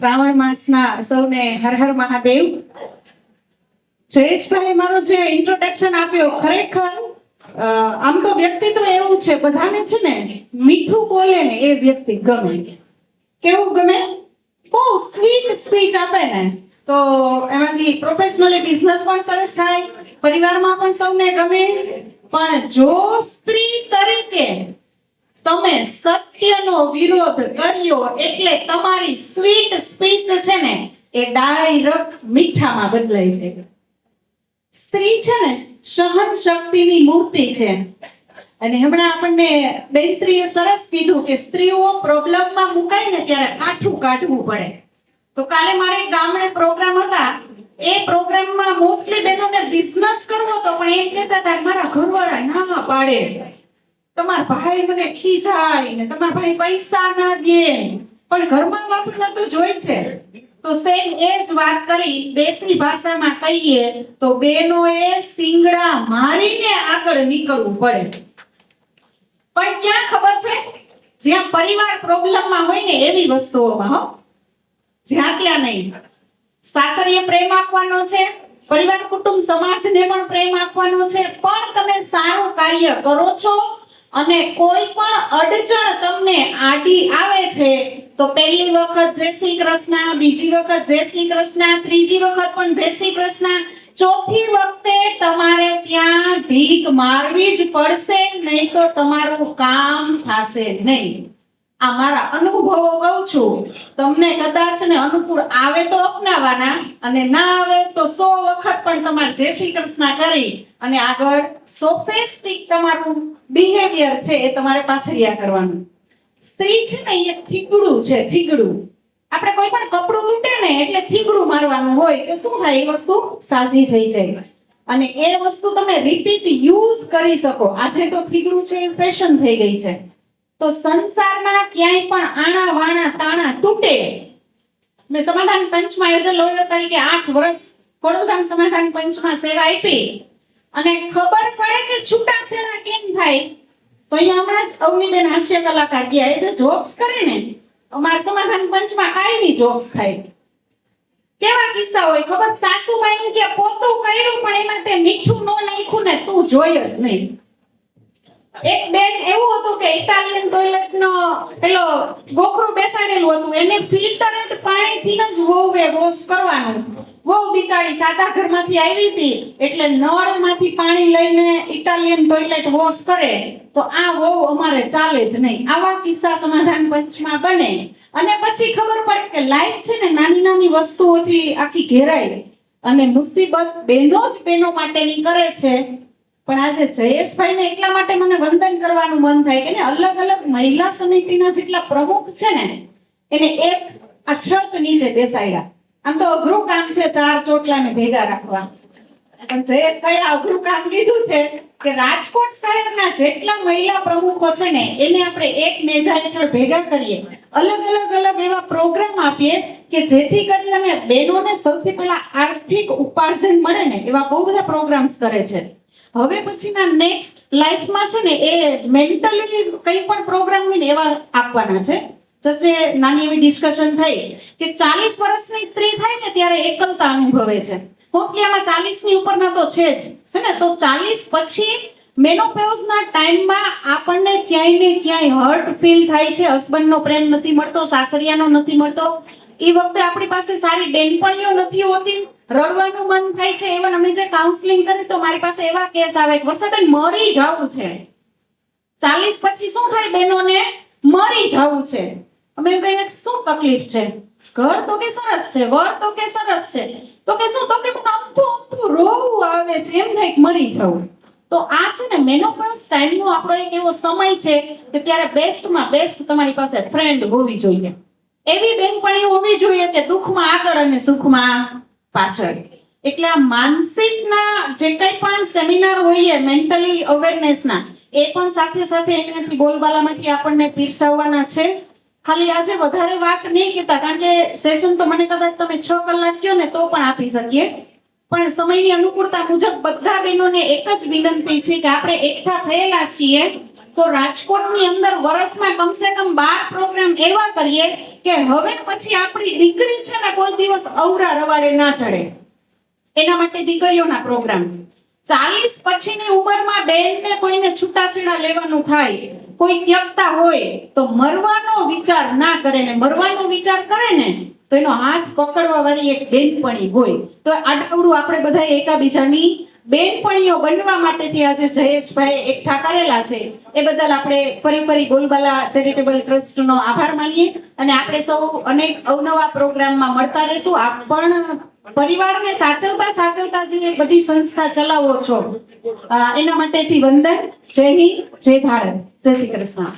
શ્રાવણ માસના સૌને હર હર મહાદેવ. જયેશભાઈ મારો જે ઇન્ટ્રોડક્શન આપ્યો ખરેખર આમ તો વ્યક્તિત્વ એવું છે, બધાને છે ને મીઠું બોલે ને એ વ્યક્તિ ગમે. કેવું ગમે? બહુ સ્વીટ સ્પીચ આપે ને. તો એમાંથી પ્રોફેશનલી બિઝનેસ પણ સરસ થાય, પરિવારમાં પણ સૌને ગમે. પણ જો સ્ત્રી તરીકે તમે સત્યનો વિરોધ કર્યો એટલે તમારી સ્વીટ સ્પીચ છે ને એ ડાયરેક્ટ મીઠામાં બદલાય છે સ્ત્રી છે ને સહન શક્તિની મૂર્તિ છે. અને હમણાં આપણને બેનશ્રીએ સરસ કીધું કે સ્ત્રીઓ પ્રોબ્લેમમાં મુકાય ને ત્યારે કાઠું કાઢવું પડે. તો કાલે મારે ગામડે પ્રોગ્રામ હતા. એ પ્રોગ્રામમાં મોસ્ટલી બહેનોને બિઝનેસ કરવો હતો, પણ એમ કહેતા હતા મારા ઘરવાળા ના પાડે. તમારા ભાઈ મને ખીજાય ને તમારા ભાઈ પૈસા ના દે. પણ ઘરમાં વાપરવા તો જોઈ છે. તો સેમ એ જ વાત કરી દેશની ભાષામાં કહીએ તો બેનોએ સિંગડા મારીને આગળ નીકળવું પડે. પણ ક્યાં ખબર છે? જ્યાં પરિવાર પ્રોબ્લેમમાં હોય ને એવી વસ્તુઓમાં, હો. જ્યાં ત્યાં નહીં. સાસરીએ પ્રેમ આપવાનો છે, પરિવાર, કુટુંબ, સમાજને પણ પ્રેમ આપવાનો છે. પણ તમે સારું કાર્ય કરો છો અને કોઈ પણ અડચણ તમને આડી આવે છે, તો પહેલી વખત જય શ્રી કૃષ્ણ, બીજી વખત જય શ્રી કૃષ્ણ, ત્રીજી વખત પણ જય શ્રી કૃષ્ણ. ચોથી વખતે તમારે ત્યાં ઢીક મારવી જ પડશે, નહીં તો તમારું કામ થશે નહીં. આ મારા અનુભવો કહું છું. તમને કદાચ ને અનુકૂળ આવે તો અપનાવવાના અને ના આવે તો સો વખત પણ તમારે જય શ્રી કૃષ્ણ કરી અને આગળ સોફેસ્ટિક તમારું બિહેવિયર છે એ તમારે પાથરિયા કરવાનું. સ્ત્રી છે ને એ થીગડું છે, થીગડું. આપણે કોઈ પણ કપડું તૂટે ને એટલે થીગડું મારવાનું હોય તો શું થાય? એ વસ્તુ સાજી થઈ જાય. અને એ વસ્તુ તમે રિપીટ યુઝ કરી શકો. આજે તો થીગડું છે એ ફેશન થઈ ગઈ છે. તો સંસારમાં ક્યાંય પણ આણા વાણા તાણા તૂટે. મેં સમાધાન પંચમાં એઝ અ લોયર તરીકે આઠ વર્ષ વડોદરા સમાધાન પંચમાં સેવા આપી. અને ખબર પડે કે છૂટાછેડા કેમ થાય? તો અહીંયા હમણાં જ અવનીબેન હાસ્ય કલાકાર ગયા. એ જે જોક્સ કરે ને, અમારા સમાધાન પંચમાં કાયમી જોક્સ થાય. કેવા કિસ્સા હોય ખબર? સાસુમાં એમ કે પોતું કર્યું, પણ એમાં તે મીઠું ન નાખ્યું ને તું જોઈ જ નહીં. એક બેન એવું હતું કે ઇટાલિયન ટોયલેટ નો પેલો ગોખરું બેસાડેલું હતું. એને ફિલ્ટરેડ પાણીથી જ વહુએ વોશ કરવાનું. વહુ બિચારી સાદા ઘરમાંથી આવી હતી એટલે નળમાંથી પાણી લઈને ઇટાલિયન ટોયલેટ વોશ કરે તો આ વહુ અમારે ચાલે જ નહીં. આવા કિસ્સા સમાધાન પંચમાં બને. અને પછી ખબર પડે કે લાઈફ છે ને નાની નાની વસ્તુઓથી આખી ઘેરાય અને મુસીબત બહેનો જ બહેનો માટેની કરે છે. પણ આજે જયેશભાઈને એટલા માટે મને વંદન કરવાનું મન થાય કે અલગ અલગ મહિલા સમિતિના જેટલા પ્રમુખ છે ને, એને એક આ છત નીચે બેસાડ્યા. આમ તો અઘરું કામ છે ચાર ચોટલાને ભેગા રાખવા. પણ જયેશભાઈ અઘરું કામ લીધું છે કે રાજકોટ શહેરના જેટલા મહિલા પ્રમુખો છે ને, એને આપણે એક નેજા હેઠળ ભેગા કરીએ. અલગ અલગ અલગ એવા પ્રોગ્રામ આપીએ કે જેથી કરીને બહેનોને સૌથી પહેલા આર્થિક ઉપાર્જન મળે ને, એવા બહુ બધા પ્રોગ્રામ્સ કરે છે. હવે પછીના નેક્સ્ટ લાઈફમાં છે ને એ મેન્ટલી કંઈ પણ પ્રોગ્રામ હોય ને એવા આપવાના છે. જે નાની એવી ડિસ્કશન થઈ કે ચાલીસ વર્ષની સ્ત્રી થાય ને ત્યારે એકલતા અનુભવે છે. મોસ્ટલી આમાં ચાલીસની ઉપરના તો છે જ. હે ને? તો ચાલીસ પછી મેનોપેઝના ટાઈમમાં આપણને ક્યાંય ને ક્યાંય હર્ટ ફીલ થાય છે. હસબન્ડનો પ્રેમ નથી મળતો, સાસરિયાનો નથી મળતો. એ વખતે આપણી પાસે સારી ડેનપણીઓ નથી હોતી. રડવાનું મન થાય છે. એવા અમે જે કાઉન્સેલિંગ કરી તો મારી પાસે એવા કેસ આવે વર્ષાબેન મરી જવું છે. ચાલીસ પછી શું થાય બહેનોને? મરી જવું છે. અમે કહીએ શું તકલીફ છે? ઘર તો કે સરસ છે, વર તો કે સરસ છે. તો કે શું? તો કે અમથું અમથું રોવું આવે છે. એમ થાય મરી જવું. તો આ છે ને મેનોપોઝ ટાઈમનો આપણો એક એવો સમય છે કે ત્યારે બેસ્ટમાં બેસ્ટ તમારી પાસે ફ્રેન્ડ હોવી જોઈએ. એવી બેનપણી હોવી જોઈએ કે દુઃખમાં આગળ અને સુખમાં. પાછળ. એટલે આ માનસિકના જે કંઈ પણ સેમિનાર હોઈએ મેન્ટલી અવેરનેસના એ પણ સાથે સાથે એનાથી બોલબાલામાંથી આપણને પીરસાવવાના છે. ખાલી આજે વધારે વાત નહીં કહેતા, કારણ કે સેશન તો મને કદાચ તમે છ કલાક કયો ને તો પણ આપી શકીએ. પણ સમયની અનુકૂળતા મુજબ બધા બહેનોને એક જ વિનંતી છે કે આપણે એકઠા થયેલા છીએ. તો રાજકોટની અંદર વર્ષમાં કમસે કમ બાર પ્રોગ્રામ એવા કરીએ કે હવે પછી આપણી દીકરી છે ને કોઈ દિવસ અવરા રવાડે ના ચડે. એના માટે દીકરીઓના પ્રોગ્રામ ચાલીસ પછીની ઉંમરમાં બેનને કોઈને છૂટાછેડા લેવાનું થાય, કોઈ ત્યક્તા હોય, તો મરવાનો વિચાર ના કરે ને મરવાનો વિચાર કરે ને, તો એનો હાથ પકડવા વાળી એક બેનપણી હોય. તો આડાવડું આપણે બધા એકાબીજાની બેનપણીઓ બનવા માટેથી આજે જયેશભાઈ એકઠા કરેલા છે. એ બદલ આપણે ફરી ફરી ગોલબાલા ચેરિટેબલ ટ્રસ્ટનો આભાર માનીએ અને આપણે સૌ અનેક અવનવા પ્રોગ્રામમાં મળતા રહેશું. આપ પણ પરિવારને સાચવતા સાચવતા જે બધી સંસ્થા ચલાવો છો એના માટેથી વંદન. જય હિન્દ, જય ભારત. જય શ્રી કૃષ્ણ.